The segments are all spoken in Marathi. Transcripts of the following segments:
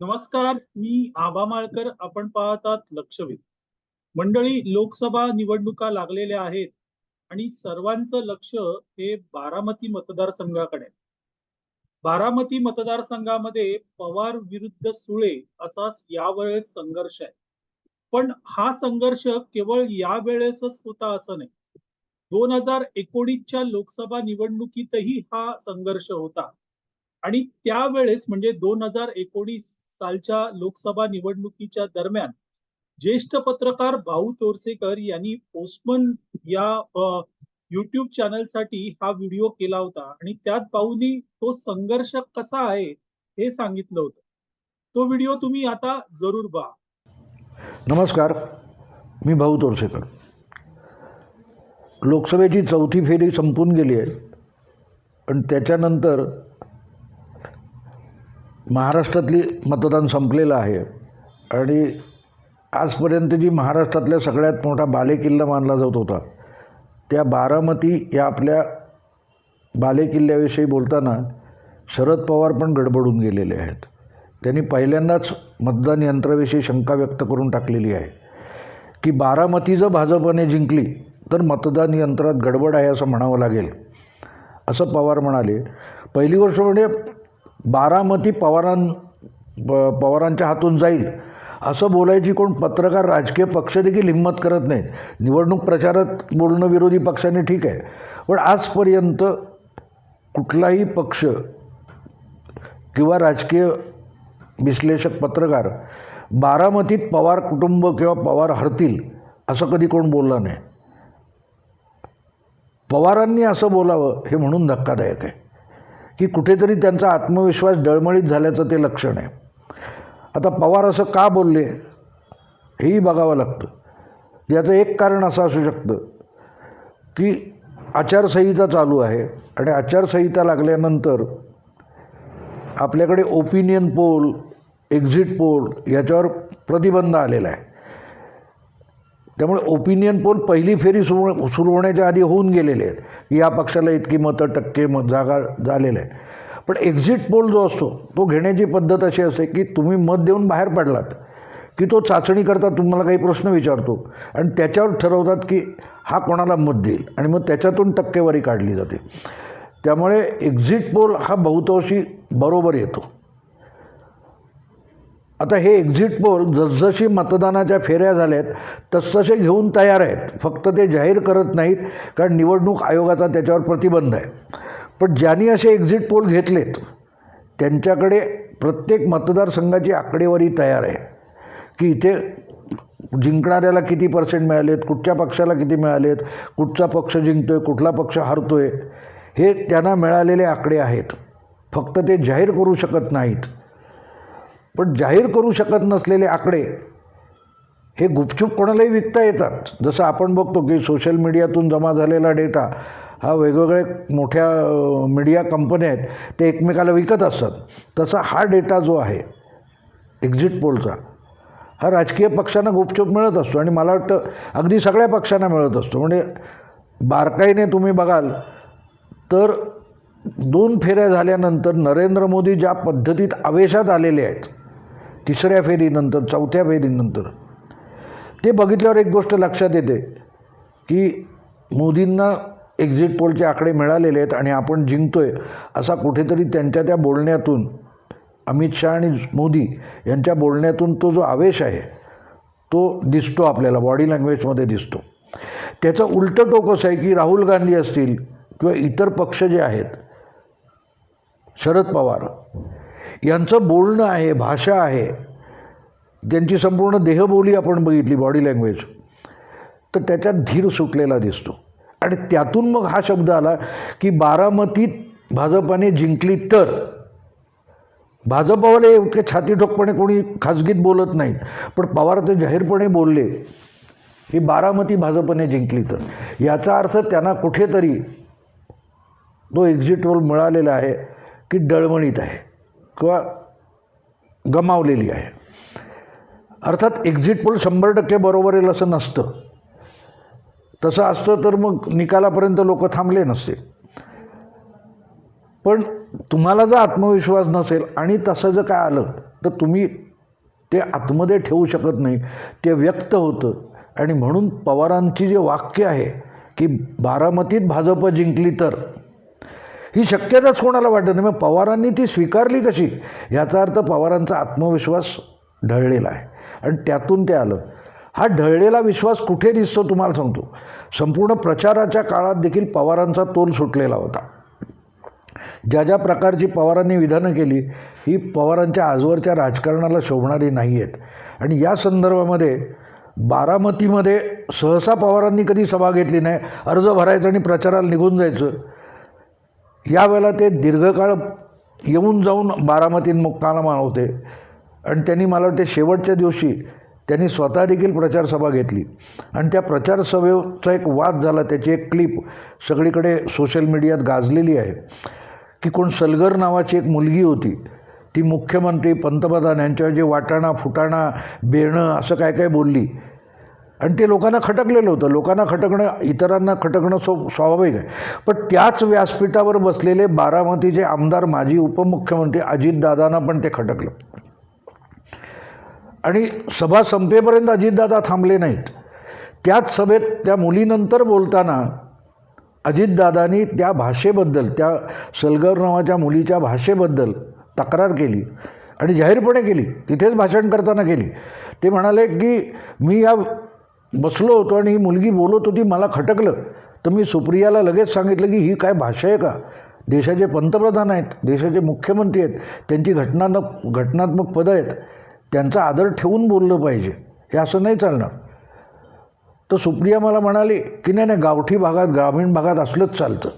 नमस्कार मी आबा माळकर. आपण पाहतात लक्षवेध. मंडळी लोकसभा निवडणुका लागलेल्या आहेत आणि सर्वांचं लक्ष हे बारामती मतदारसंघाकडे. बारामती मतदारसंघामध्ये पवार विरुद्ध सुळे असा यावेळेस संघर्ष आहे. पण हा संघर्ष केवळ यावेळेसच होता असं नाही. दोन हजार एकोणीसच्या लोकसभा निवडणुकीतही हा संघर्ष होता. आणि त्यावेळेस म्हणजे दोन हजार एकोणीस सालच्या लोकसभा निवडणुकीच्या दरम्यान ज्येष्ठ पत्रकार भाऊ तोरसेकर यांनी पोस्टमन या युट्यूब चॅनलसाठी हा व्हिडिओ केला होता आणि त्यात भाऊनी तो संघर्ष कसा आहे हे सांगितलं होतं. तो व्हिडिओ तुम्ही आता जरूर पहा नमस्कार मी भाऊ तोरसेकर. लोकसभेची चौथी फेरी संपून गेली आहे. आणि त्याच्यानंतर महाराष्ट्रातली मतदान संपलेलं आहे. आणि आजपर्यंत जी महाराष्ट्रातल्या सगळ्यात मोठा बालेकिल्ला मानला जात होता त्या बारामती या आपल्या बालेकिल्ल्याविषयी बोलताना शरद पवार पण गडबडून गेलेले आहेत. त्यांनी पहिल्यांदाच मतदान यंत्राविषयी शंका व्यक्त करून टाकलेली आहे की बारामती जर भाजपने जिंकली तर मतदान यंत्रात गडबड आहे असं म्हणावं लागेल. असं पवार म्हणाले. पहिली गोष्ट म्हणजे बारामती पवारां प- पवारांच्या हातून जाईल. असं बोलायची कोण? पत्रकार राजकीय पक्ष देखील हिंमत करत नाहीत. निवडणूक प्रचारात बोलणं विरोधी पक्षाने ठीक आहे. पण आजपर्यंत कुठलाही पक्ष किंवा राजकीय विश्लेषक पत्रकार बारामतीत पवार कुटुंब किंवा पवार हरतील असं कधी कोण बोललं नाही. पवारांनी असं बोलावं हे म्हणून धक्कादायक आहे. की कुठेतरी त्यांचा आत्मविश्वास डळमळीत झाल्याचं ते लक्षण आहे. आता पवार असं का बोलले? हेही बघावं लागतं. याचं एक कारण असं असू शकतं की आचारसंहिता चालू आहे आणि आचारसंहिता लागल्यानंतर आपल्याकडे ओपिनियन पोल एक्झिट पोल याच्यावर प्रतिबंध आलेला आहे. त्यामुळे ओपिनियन पोल पहिली फेरी सुरू सुरू होण्याच्या आधी होऊन गेलेले आहेत. की या पक्षाला इतकी मतं टक्के मत जागा झालेलं आहे पण एक्झिट पोल जो असतो तो घेण्याची पद्धत अशी असते की तुम्ही मत देऊन बाहेर पडलात की तो चाचणी करता तुम्हाला काही प्रश्न विचारतो. आणि त्याच्यावर ठरवतात की हा कोणाला मत देईल. आणि मग त्याच्यातून टक्केवारी काढली जाते. त्यामुळे एक्झिट पोल हा बहुतांशी बरोबर येतो. आता हे एक्झिट पोल जसजशी मतदानाच्या फेऱ्या झाल्यात तसतसे घेऊन तयार आहेत. फक्त ते जाहीर करत नाहीत कारण निवडणूक आयोगाचा त्याच्यावर प्रतिबंध आहे. पण ज्यांनी असे एक्झिट पोल घेतलेत त्यांच्याकडे प्रत्येक मतदारसंघाची आकडेवारी तयार आहे. की इथे जिंकणाऱ्याला किती पर्सेंट मिळालेत कुठच्या पक्षाला किती मिळालेत कुठचा पक्ष जिंकतो आहे कुठला पक्ष हरतो आहे हे त्यांना मिळालेले आकडे आहेत. फक्त ते जाहीर करू शकत नाहीत. पण जाहीर करू शकत नसलेले आकडे हे गुपचूप कोणालाही विकता येतात. जसं आपण बघतो की सोशल मीडियातून जमा झालेला डेटा हा वेगवेगळे मोठ्या मीडिया कंपन्या आहेत ते एकमेकाला विकत असतात. तसा हा डेटा जो आहे एक्झिट पोलचा हा राजकीय पक्षांना गुपचूप मिळत असतो आणि मला वाटतं अगदी सगळ्या पक्षांना मिळत असतो. म्हणजे बारकाईने तुम्ही बघाल तर दोन फेऱ्या झाल्यानंतर नरेंद्र मोदी ज्या पद्धतीत आवेशात आलेले आहेत तिसऱ्या फेरीनंतर चौथ्या फेरीनंतर. ते बघितल्यावर एक गोष्ट लक्षात येते की मोदींना एक्झिट पोलचे आकडे मिळालेले आहेत आणि आपण जिंकतो आहे असा कुठेतरी त्यांच्या त्या बोलण्यातून अमित शहा आणि मोदी यांच्या बोलण्यातून तो जो आवेश आहे तो दिसतो आपल्याला बॉडी लँग्वेजमध्ये दिसतो. त्याचं उलटं टोकस आहे की राहुल गांधी असतील किंवा इतर पक्ष जे आहेत शरद पवार यांचं बोलणं आहे भाषा आहे. त्यांची संपूर्ण देहबोली आपण बघितली बॉडी लँग्वेज तर त्याच्यात धीर सुटलेला दिसतो. आणि त्यातून मग हा शब्द आला की बारामतीत भाजपाने जिंकली तर. भाजपवाले इतके छाती ठोकपणे कोणी खाजगीत बोलत नाहीत पण पवार ते जाहीरपणे बोलले ही बारामती भाजपने जिंकली तर. याचा अर्थ त्यांना कुठेतरी तो एक्झिट रोल मिळालेला आहे की डळमळीत आहे. किंवा गमावलेली आहे. अर्थात एक्झिट पोल शंभर टक्के बरोबर येईल असं नसतं. तसं असतं तर मग निकालापर्यंत लोक थांबले नसते पण तुम्हाला जर आत्मविश्वास नसेल आणि तसं जर काय आलं तर तुम्ही ते आतमध्ये ठेवू शकत नाही. ते व्यक्त होतं. आणि म्हणून पवारांची जे वाक्य आहे की बारामतीत भाजप जिंकली तर ही शक्यताच कोणाला वाटत नाही. मग पवारांनी ती स्वीकारली कशी? याचा अर्थ पवारांचा आत्मविश्वास ढळलेला आहे. आणि त्यातून ते आलं. हा ढळलेला विश्वास कुठे दिसतो तुम्हाला सांगतो. संपूर्ण प्रचाराच्या काळात देखील पवारांचा तोल सुटलेला होता. ज्या ज्या प्रकारची पवारांनी विधानं केली ही पवारांच्या आजवरच्या राजकारणाला शोभणारी नाही आहेत आणि या संदर्भामध्ये बारामतीमध्ये सहसा पवारांनी कधी सभा घेतली नाही. अर्ज भरायचा आणि प्रचाराला निघून जायचं. यावेळेला ते दीर्घकाळ येऊन जाऊन बारामतीत मुक्काला होते आणि त्यांनी मला वाटते शेवटच्या दिवशी त्यांनी स्वतः देखील प्रचारसभा घेतली. आणि त्या प्रचारसभेचा एक वाद झाला त्याची एक क्लिप सगळीकडे सोशल मीडियात गाजलेली आहे की कोण सलगर नावाची एक मुलगी होती ती मुख्यमंत्री पंतप्रधान यांच्यावर जे वाटाणा फुटाणा बेणं असं काय काय बोलली आणि ते लोकांना खटकलेलं होतं. लोकांना खटकणं इतरांना खटकणं सो स्वाभाविक आहे. पण त्याच व्यासपीठावर बसलेले बारामतीचे आमदार माजी उपमुख्यमंत्री अजितदादांना पण ते खटकलं. आणि सभा संपेपर्यंत अजितदादा थांबले नाहीत. त्याच सभेत त्या मुलीनंतर बोलताना अजितदादांनी त्या भाषेबद्दल त्या सलगर नावाच्या मुलीच्या भाषेबद्दल तक्रार केली आणि जाहीरपणे केली. तिथेच भाषण करताना केली. ते म्हणाले की मी या बसलो होतो आणि ही मुलगी बोलत होती मला खटकलं. तर मी सुप्रियाला लगेच सांगितलं की ही काय भाषा आहे का? देशाचे पंतप्रधान आहेत देशाचे मुख्यमंत्री आहेत त्यांची घटना घटनात्मक पदं आहेत त्यांचा आदर ठेवून बोललं पाहिजे. हे असं नाही चालणार. तर सुप्रिया मला म्हणाली की नाही नाही गावठी भागात ग्रामीण भागात असलंच चालतं.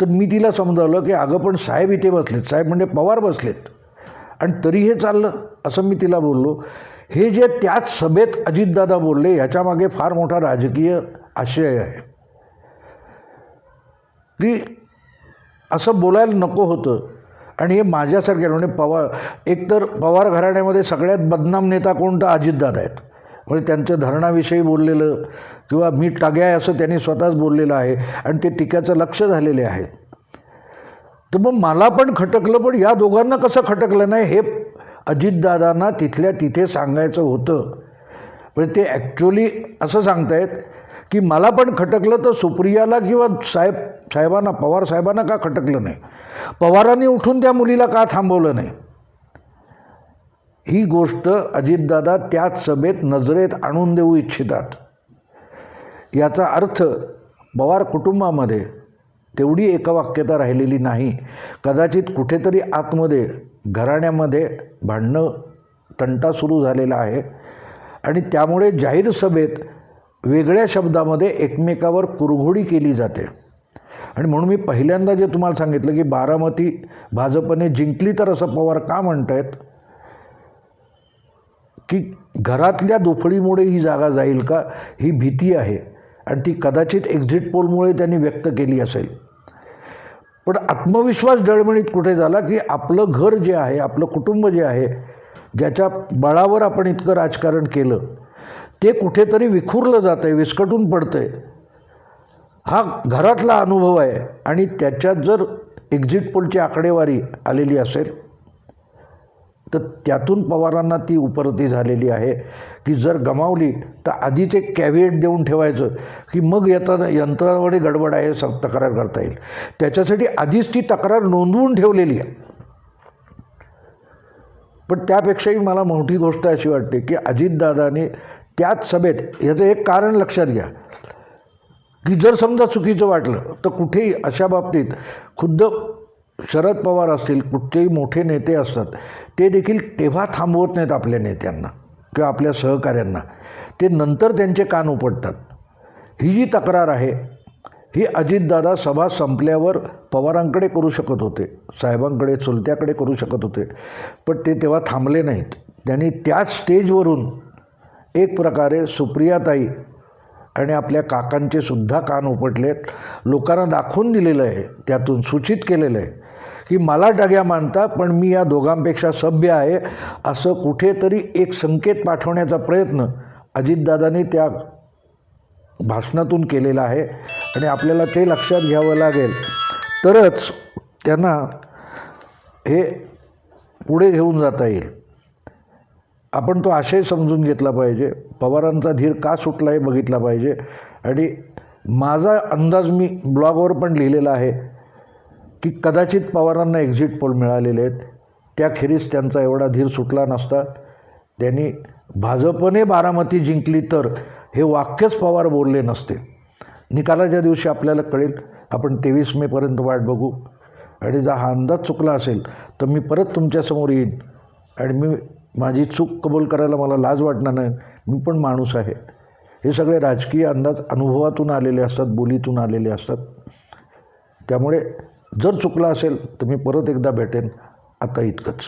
तर मी तिला समजावलं की अगं पण साहेब इथे बसलेत. साहेब म्हणजे पवार बसलेत. आणि तरी हे चाललं असं मी तिला बोललो. हे जे त्याच सभेत अजितदादा बोलले याच्यामागे फार मोठा राजकीय आशय आहे. की असं बोलायला नको होतं. आणि हे माझ्यासारख्या म्हणजे पवार एकतर पवार घराण्यामध्ये सगळ्यात बदनाम नेता कोणता? अजितदादा आहेत. म्हणजे त्यांच्या धरणाविषयी बोललेलं किंवा मी टाग्या आहे असं त्यांनी स्वतःच बोललेलं आहे आणि ते टिक्याचं लक्ष झालेले आहेत. तर मग मला पण खटकलं पण या दोघांना कसं खटकलं नाही हे अजितदादांना तिथल्या तिथे सांगायचं होतं. म्हणजे ते ॲक्च्युली असं सांगतायत की मला पण खटकलं तर सुप्रियाला किंवा साहेब साहेबांना पवार साहेबांना का खटकलं नाही? पवारांनी उठून त्या मुलीला का थांबवलं नाही? ही गोष्ट अजितदादा त्याच सभेत नजरेत आणून देऊ इच्छितात. याचा अर्थ पवार कुटुंबामध्ये तेवढी एकवाक्यता राहिलेली नाही. कदाचित कुठेतरी आतमध्ये घराण्यामध्ये भांडणं तंटा सुरू झालेला आहे. आणि त्यामुळे जाहीर सभेत वेगळ्या शब्दामध्ये एकमेकावर कुरघोडी केली जाते. आणि म्हणून मी पहिल्यांदा जे तुम्हाला सांगितलं की बारामती भाजपने जिंकली तर असं पवार का म्हणत आहेत की घरातल्या दुफळीमुळे ही जागा जाईल का? ही भीती आहे. आणि ती कदाचित एक्झिट पोलमुळे त्यांनी व्यक्त केली असेल. पण आत्मविश्वास डळमळीत कुठे झाला की आपलं घर जे आहे आपलं कुटुंब जे आहे ज्याच्या बळावर आपण इतकं राजकारण केलं ते कुठेतरी विखुरलं जातं आहे विस्कटून पडतं आहे हा घरातला अनुभव आहे आणि त्याच्यात जर एक्झिट पोलची आकडेवारी आलेली असेल तर त्यातून पवारांना ती उपरती झालेली आहे की जर गमावली तर आधीच एक कॅव्हिएट देऊन ठेवायचं की मग येता यंत्रामध्ये गडबड आहे स तक्रार करता येईल. त्याच्यासाठी आधीच ती तक्रार नोंदवून ठेवलेली आहे. पण त्यापेक्षाही मला मोठी गोष्ट अशी वाटते की अजितदादाने त्याच सभेत याचं एक कारण लक्षात घ्या. की जर समजा चुकीचं वाटलं तर कुठेही अशा बाबतीत खुद्द शरद पवार असतील कुठचेही मोठे नेते असतात ते देखील तेव्हा थांबवत नाहीत आपल्या नेत्यांना किंवा आपल्या सहकाऱ्यांना. ते नंतर त्यांचे कान उपटतात. ही जी तक्रार आहे ही अजितदादा सभा संपल्यावर पवारांकडे करू शकत होते साहेबांकडे चुलत्याकडे करू शकत होते पण ते तेव्हा थांबले नाहीत. त्यांनी त्याच स्टेजवरून एक प्रकारे सुप्रियाताई आणि आपल्या काकांचे सुद्धा कान उपटलेत. लोकांना दाखवून दिलेलं आहे त्यातून सूचित केलेलं आहे की मला डग्या मानता पण मी या दोघांपेक्षा सभ्य आहे असं कुठेतरी एक संकेत पाठवण्याचा प्रयत्न अजितदादांनी त्या भाषणातून केलेला आहे आणि आपल्याला ते लक्षात घ्यावं लागेल. तरच त्यांना हे पुढे घेऊन जाता येईल. आपण तो आशय समजून घेतला पाहिजे. पवारांचा धीर का सुटला हे बघितला पाहिजे. आणि माझा अंदाज मी ब्लॉगवर पण लिहिलेला आहे. की कदाचित पवारांना एक्झिट पोल मिळालेले आहेत. त्याखेरीज त्यांचा एवढा धीर सुटला नसता. त्यांनी भाजपने बारामती जिंकली तर हे वाक्यच पवार बोलले नसते. निकालाच्या दिवशी आपल्याला कळेल आपण तेवीस मेपर्यंत वाट बघू. आणि जर हा अंदाज चुकला असेल तर मी परत तुमच्यासमोर येईन. आणि मी माझी चूक कबूल करायला मला लाज वाटणार नाही. मी पण माणूस आहे. हे सगळे राजकीय अंदाज अनुभवातून आलेले असतात बोलीतून आलेले असतात. त्यामुळे जर चुकला असेल तर मी परत एकदा भेटेन आता इतकंच.